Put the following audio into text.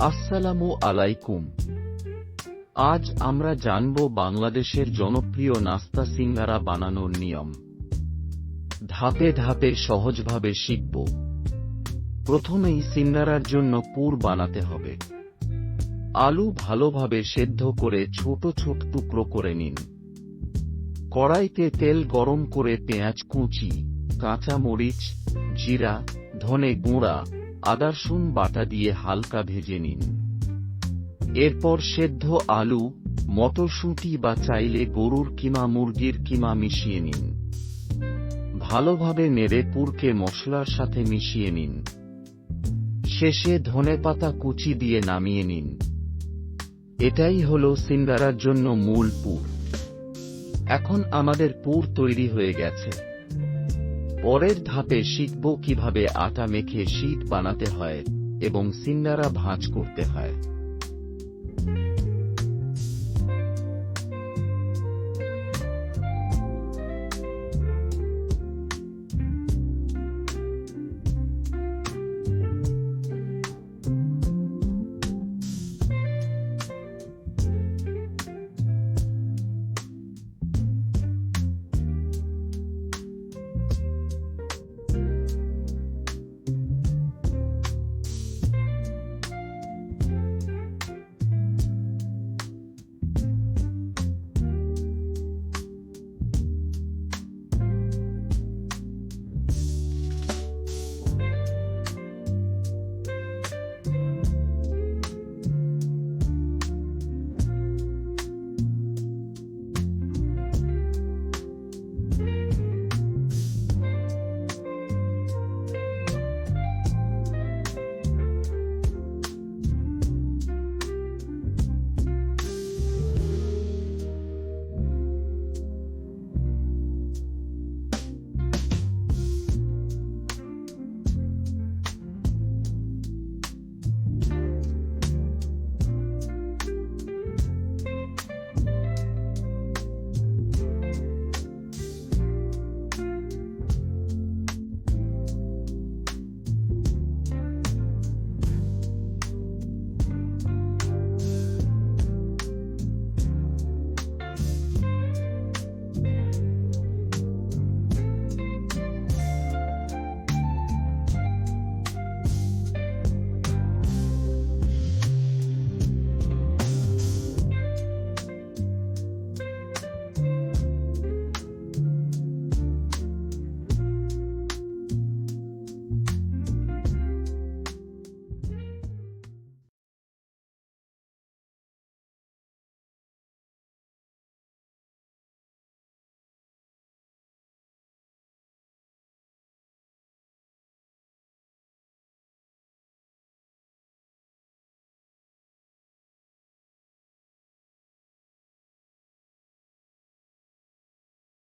আসসালামু আলাইকুম। আজ আমরা জানব বাংলাদেশের জনপ্রিয় নাস্তা সিঙ্গারা বানানোর নিয়ম। ধাপে ধাপে সহজভাবে শিখব। প্রথমেই সিঙ্গারার জন্য পুর বানাতে হবে। আলু ভালোভাবে সেদ্ধ করে ছোট ছোট টুকরো করে নিন। কড়াইতে তেল গরম করে পেঁয়াজ কুচি কাঁচা মরিচ জিরা, ধনে গুঁড়া আদারসুন বাটা দিয়ে হালকা ভেজে নিন। এরপর সেদ্ধ আলু, মটরশুঁটি বা চাইলে গরুর কিমা মুরগির কিমা মিশিয়ে নিন। ভালোভাবে নেড়ে পুরকে মশলার সাথে মিশিয়ে নিন। শেষে ধনেপাতা কুচি দিয়ে নামিয়ে নিন। এটাই হলো সিঙ্গারার জন্য মূল পুর। এখন আমাদের পুর তৈরি হয়ে গেছে। পরের ধাপে শিখব কীভাবে আটা মেখে শীত বানাতে হয় এবং সিন্নারা ভাঁজ করতে হয়।